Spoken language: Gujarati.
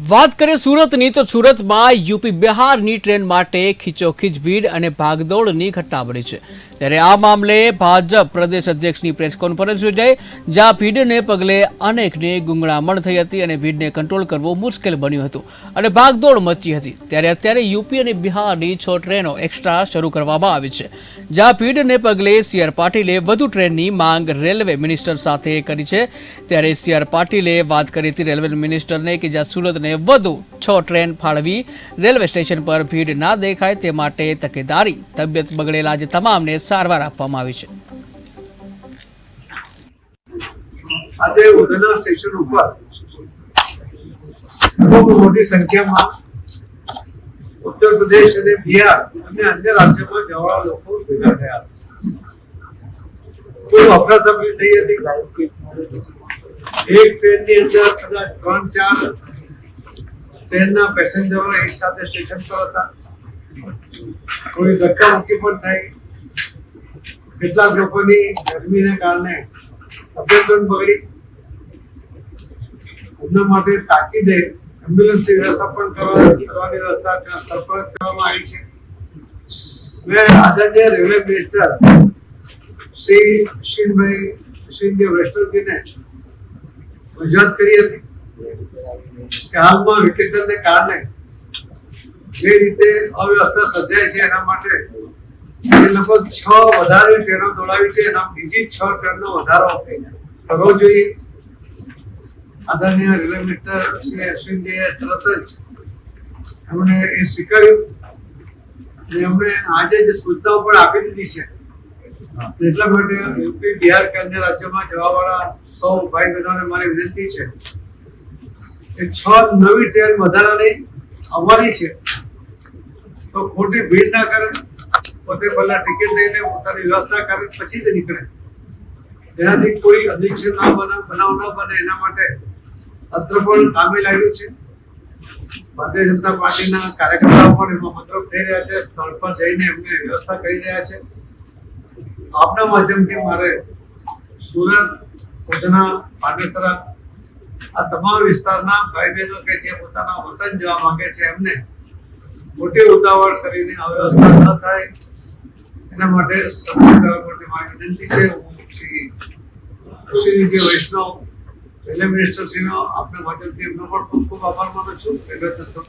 વાત કરીએ સુરતની, તો સુરતમાં યુપી બિહારની ટ્રેન માટે ખીચોખીચ ભીડ અને ભાગદોડની ઘટના બની છે. ત્યારે આ મામલે ભાજપ પ્રદેશ અધ્યક્ષની પ્રેસ કોન્ફરન્સ યોજાઈ, જ્યાં ભીડને પગલે અનેકને ગુંગળામણ થઈ હતી અને ભીડને કંટ્રોલ કરવો મુશ્કેલ બન્યું હતું અને ભાગદોડ મચી હતી. ત્યારે અત્યારે યુપી અને બિહારની છ ટ્રેનો એક્સ્ટ્રા શરૂ કરવામાં આવી છે. જ્યાં ભીડને પગલે સી આર પાટીલે વધુ ટ્રેનની માંગ રેલવે મિનિસ્ટર સાથે કરી છે. ત્યારે સી આર પાટીલે વાત કરી હતી રેલવે મિનિસ્ટરને કે જ્યાં સુરતને વધુ છ ટ્રેન ફાળવી રેલવે સ્ટેશન પર ભીડ ના દેખાય તે માટે તકેદારી. તબિયત બગડેલા જે તમામને સારવાર આપવામાં આવી છે. ઉત્તર પ્રદેશ અને બિહાર અને અન્ય રાજ્યોમાં જવા લોકો ભેગા થયા. કોઈ અફરાતફરી થઈ હતી? એક ટ્રેનની અંદર કદાચ ત્રણ, ચાર ટ્રેનના પેસેન્જરો એક સાથે સ્ટેશન પર હતા. કોઈ ધક્કા મુક્કી પણ થઈ. કેટલાક લોકોની ગરમીને કારણે તબિયત પણ બગડી. એમના માટે તાકીદે એમ્બ્યુલન્સની વ્યવસ્થા પણ કરવા- કરવાની વ્યવસ્થા ત્યાં સ્થળ કરવામાં આવી છે. મેં આદરણીય રેલવે મિનિસ્ટર શ્રી અશ્વિનભાઈ અશ્વિનજી વૈષ્ણવજીને રજૂઆત કરી હતી. કે હાલમાં વેકેશનને કારણે જે રીતે અવ્યવસ્થા સર્જાય છે એના માટે એ છ વધારે ટ્રેનો દોડાવી છે. એના બીજી છ ટ્રેનનો વધારો કરવો જોઈએ. આદરણીય રેલવે મિનિસ્ટર શ્રી અશ્વિનજીએ તરત જ એમણે એ સ્વીકાર્યું. એમણે આજે જે સૂચનાઓ પણ આપી દીધી છે, એટલા માટે યુપી, બિહાર કે અન્ય રાજ્યોમાં જવાવાળા સૌ ભાઈ બહેનોને મારી વિનંતી છે કે છ નવી ટ્રેન વધારાની આવવાની છે. તો ખોટી ભીડ ના કરે પોતે પહેલા ટિકિટ લઈને પોતાની વ્યવસ્થા કરે પછી જ નીકળે. એનાથી કોઈ અધિક્ષણ ના બને બનાવ ન બને એના માટે તંત્ર પણ કામે લાગ્યું છે. ભારતીય જનતા પાર્ટીના કાર્યકર્તાઓ પણ એમાં મતલબ થઈ રહ્યા છે. સ્થળ પર જઈને એમને વ્યવસ્થા કરી રહ્યા છે. આપના માધ્યમથી મારે સુરત, પોતાના પાંડેસરા આ તમામ વિસ્તારના ભાઈ બહેનો કે જે પોતાના વતન જવા માંગે છે એમને મોટી ઉતાવળ કરીને અવ્યવસ્થા ન થાય. એના માટે સપોર્ટ કરવા માટે મારી વિનંતી છે. હું શ્રી શ્રી જે વૈષ્ણવ રેલવે મિનિસ્ટર શ્રીનો આપના માધ્યમથી એમનો પણ ખૂબ ખૂબ આભાર માનું છું. રેલવે તંત્ર